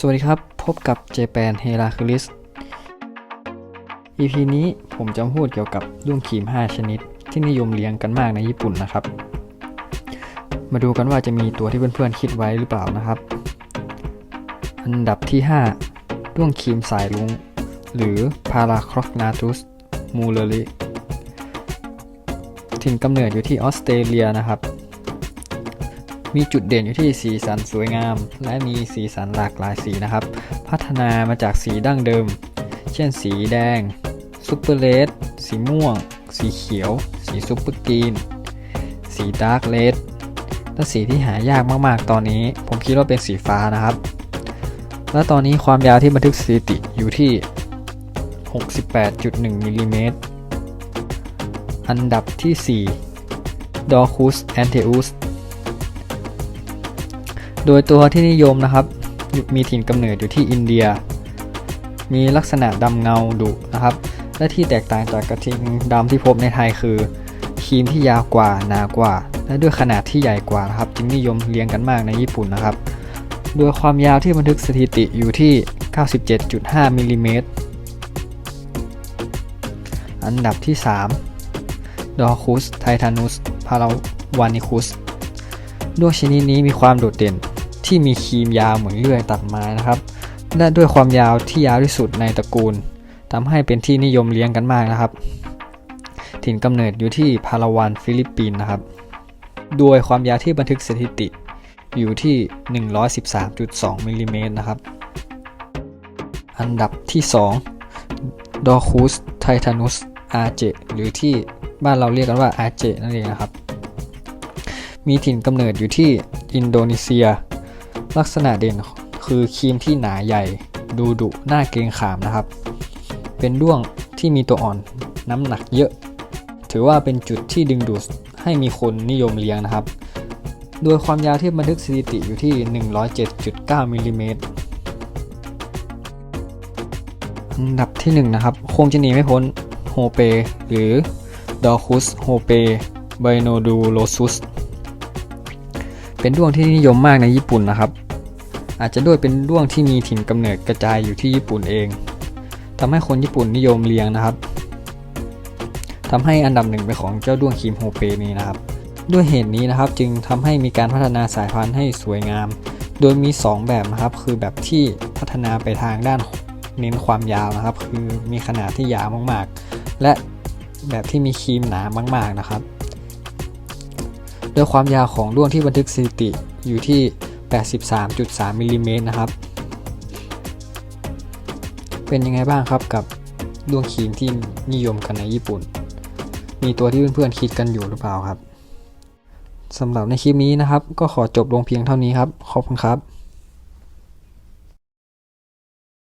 สวัสดีครับ พบกับเจแปนเฮราค l ลิส EP นี้ผมจะพูดเกี่ยวกับด้วงครีม 5 ชนิด ที่นิยมเลี้ยงกันมากในญี่ปุ่นนะครับ มาดูกันว่าจะมีตัวที่เพื่อนๆคิดไว้หรือเปล่านะครับ อันดับที่ 5 ด้วงครีมสายลุง หรือ Paracrognathus m u l l e r i ถิ่นกำเนิดอยู่ที่ออสเตรเลียนะครับ มีจุดเด่นอยู่ที่สีสันสวยงาม และมีสีสันหลากหลายสีนะครับ พัฒนามาจากสีดั้งเดิม เช่นสีแดงซุปเปอร์เลดสีม่วง สีเขียว สีซุปเปอร์กรีน สีดาร์กเลดและสีที่หายากมากๆ ตอนนี้ ผมคิดว่าเป็นสีฟ้านะครับ และตอนนี้ความยาวที่บันทึกสถิติอยู่ที่ 68.1มิลลิเมตรอันดับที่ 4 d o r c u s anteus โดยตัวที่นิยมนะครับ มีถิ่นกำเนิดอยู่ที่อินเดีย มีลักษณะดำเงาดุนะครับ และที่แตกต่างจากกระทิงดำที่พบในไทยคือครีมที่ยาวกว่าหนากว่า และด้วยขนาดที่ใหญ่กว่านะครับ จึงนิยมเลี้ยงกันมากในญี่ปุ่นนะครับ โดยความยาวที่บันทึกสถิติอยู่ที่ 97.5มิลลิเมตรอันดับที่ 3 ดอคุส ไททานุส พาราวานิคุส ดวงชนิดนี้มีความโดดเด่น ที่มีครีมยาวเหมือนเลื่อยตัดไม้นะครับ และด้วยความยาวที่ยาวที่สุดในตระกูลทำให้เป็นที่นิยมเลี้ยงกันมากนะครับ ถิ่นกำเนิดอยู่ที่พาราวันฟิลิปปินส์นะครับ โดยความยาวที่บันทึกสถิติอยู่ที่ 113.2มิลลิเมตรนะครับ อันดับที่ 2 ดอคูสไททานุสอาเจหรือที่บ้านเราเรียกกันว่าอาเจนั่นเองนะครับ มีถิ่นกำเนิดอยู่ที่อินโดนีเซีย ลักษณะเด่นคือครีมที่หนาใหญ่ ดูดุน่าเกรงขามนะครับ เป็นด้วงที่มีตัวอ่อนน้ำหนักเยอะ ถือว่าเป็นจุดที่ดึงดูดให้มีคนนิยมเลี้ยงนะครับ โดยความยาวที่บันทึกสถิติอยู่ที่ 107.9มิลลิเมตรอันดับที่ 1 นะครับ คงจะหนีไม่พ้นโฮเป หรือดอคุสโฮเปไบโนดูโลซุส เป็นด้วงที่นิยมมากในญี่ปุ่นนะครับ อาจจะด้วยเป็นด้วงที่มีถิ่นกำเนิดกระจายอยู่ที่ญี่ปุ่นเองทำให้คนญี่ปุ่นนิยมเลี้ยงนะครับทำให้อันดับหนึ่งเป็นของเจ้าด้วงครีมโฮเปนี้นะครับ ด้วยเหตุนี้นะครับจึงทำให้มีการพัฒนาสายพันธุ์ให้สวยงาม โดยมี 2 แบบนะครับ คือแบบที่พัฒนาไปทางด้านเน้นความยาวนะครับ คือมีขนาดที่ยาวมากๆ และแบบที่มีครีมหนามาก ๆนะครับ โดยความยาวของด้วงที่บันทึกสถิติอยู่ที่ 83.3มิลลิเมตรนะครับ เป็นยังไงบ้างครับกับด้วงครีมที่นิยมกันในญี่ปุ่น มีตัวที่เพื่อนๆคิดกันอยู่หรือเปล่าครับสำหรับในคลิปนี้นะครับ ก็ขอจบลงเพียงเท่านี้ครับ ขอบคุณครับ